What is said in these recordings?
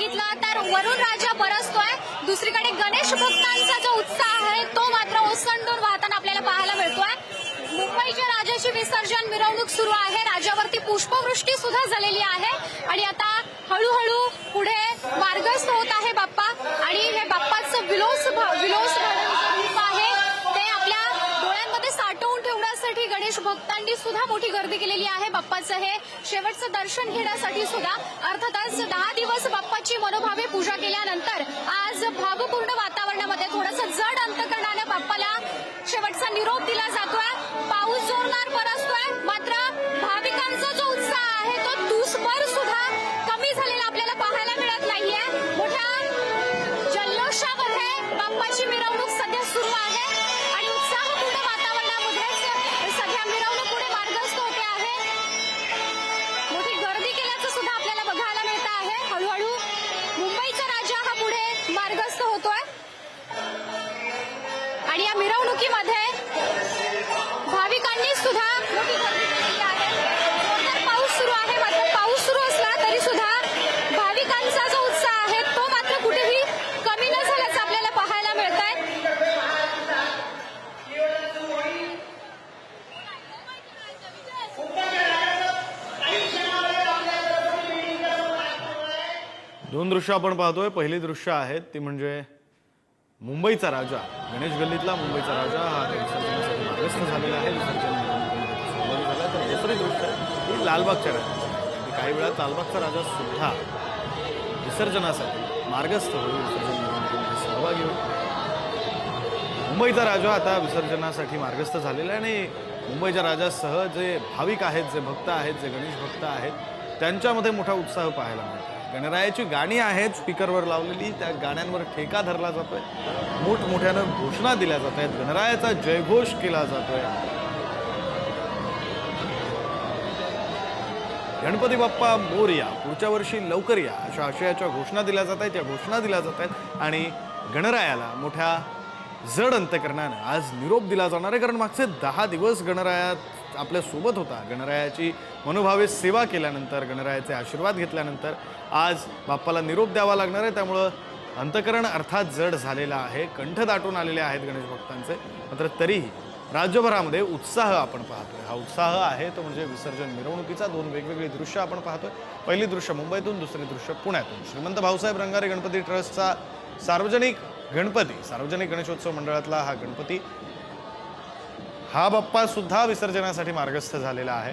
बघितलं तर वरुण राजा बरसतोय. दुसरीकडे गणेश भक्तांचा जो उत्साह आहे तो मात्र ओसंडून वाहताना आपल्याला पाहायला मिळतोय. मुंबईच्या राजाची विसर्जन मिरवणूक सुरू आहे. राजावरती पुष्पवृष्टी सुद्धा झालेली आहे. आणि आता हळूहळू पुढे मार्गस्थ होत आहे बाप्पा आणि हे बाप्पाचं विलोस विलोस रूप आहे ते आपल्या डोळ्यांमध्ये साठवून ठेवण्यासाठी गणेश भक्तांनी सुद्धा मोठी गर्दी केलेली आहे बाप्पाचं हे. शेवटचं दर्शन घेण्यासाठी सुद्धा अर्थातच दहा दिवस बाप्पाची मनोभाव मिरवणुकीमध्ये भाविकांनी सुद्धा मोठी गर्दी केलेली आहे. जोरदार पाऊस सुरू आहे मात्र पाऊस सुरू असला तरी सुद्धा भाविकांचा जो उत्साह आहे तो मात्र कुठेही कमी न झाल्याचं आपल्याला पाहायला मिळत आहे दोन दृश्य आपण पाहतोय. पहिली दृश्य आहेत ती म्हणजे मुंबईचा राजा गणेश गल्लीतला मुंबईचा राजा हा विसर्जनासाठी मार्गस्थ झालेला आहे. विसर्जन सहभागी झाला तर दुसरी गोष्ट आहे ही लालबागच्या राजा. काही वेळा लालबागचा राजा सुद्धा विसर्जनासाठी मार्गस्थ होईल विसर्जन सहभागी होईल. मुंबईचा राजा आता विसर्जनासाठी मार्गस्थ झालेला आहे आणि मुंबईच्या राजासह जे भाविक आहेत जे भक्त आहेत जे गणेश भक्त आहेत त्यांच्यामध्ये मोठा उत्साह पाहायला मिळतो. गणरायाची गाणी आहेत स्पीकरवर लावलेली. त्या गाण्यांवर ठेका धरला जातो आहे मोठमोठ्यानं घोषणा दिल्या जात आहेत. गणरायाचा जयघोष केला जातो आहे गणपती बाप्पा मोरया पुढच्या वर्षी लवकर या अशा आशयाच्या घोषणा दिल्या जात आहेत त्या घोषणा दिल्या जात आहेत. आणि गणरायाला मोठ्या जड अंत्यकरणानं आज निरोप दिला जाणार आहे. कारण मागचे दहा दिवस गणरायात आपल्यासोबत होता. गणरायाची मनोभावे सेवा केल्यानंतर गणरायाचे आशीर्वाद घेतल्यानंतर आज बाप्पाला निरोप द्यावा लागणार आहे. त्यामुळं अंतकरण अर्थात जड झालेला आहे. कंठ दाटून आलेले आहेत गणेश भक्तांचे. मात्र तरीही राज्यभरामध्ये उत्साह आपण पाहतोय. हा उत्साह आहे तो म्हणजे विसर्जन मिरवणुकीचा दोन वेगवेगळी दृश्य आपण पाहतोय. पहिली दृश्य मुंबईतून दुसरी दृश्य पुण्यातून. श्रीमंत भाऊसाहेब रंगारे गणपती ट्रस्टचा सार्वजनिक गणपती सार्वजनिक गणेशोत्सव मंडळातला हा गणपती हा बाप्पा सुद्धा विसर्जनासाठी मार्गस्थ झालेला आहे.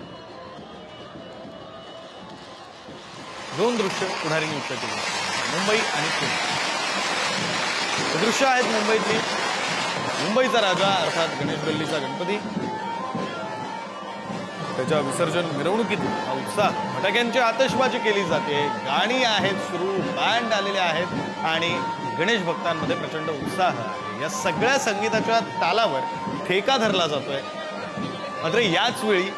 दोन दृश्य पुढारी न्यूजच्या मुंबई आणि पुणे. दृश्य आहेत मुंबईतली. मुंबईचा राजा अर्थात गणेश गल्लीचा गणपती. त्याच्या विसर्जन मिरवणुकीतून हा उत्साह. फटाक्यांची आतषबाजी केली जाते. गाणी आहेत सुरू बँड आलेले आहेत आणि गणेश भक्तांमध्ये प्रचंड उत्साह आहे. या सगळ्या संगीताच्या तालावर ठेका धरला जातोय. मात्र याच वेळी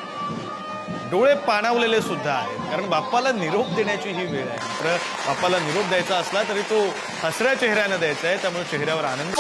डोळे पाणावलेले सुद्धा आहेत. कारण बाप्पाला निरोप देण्याची ही वेळ आहे. मात्र बाप्पाला निरोप द्यायचा असला तरी तो हसऱ्या चेहऱ्यानं द्यायचा आहे. त्यामुळे चेहऱ्यावर आनंद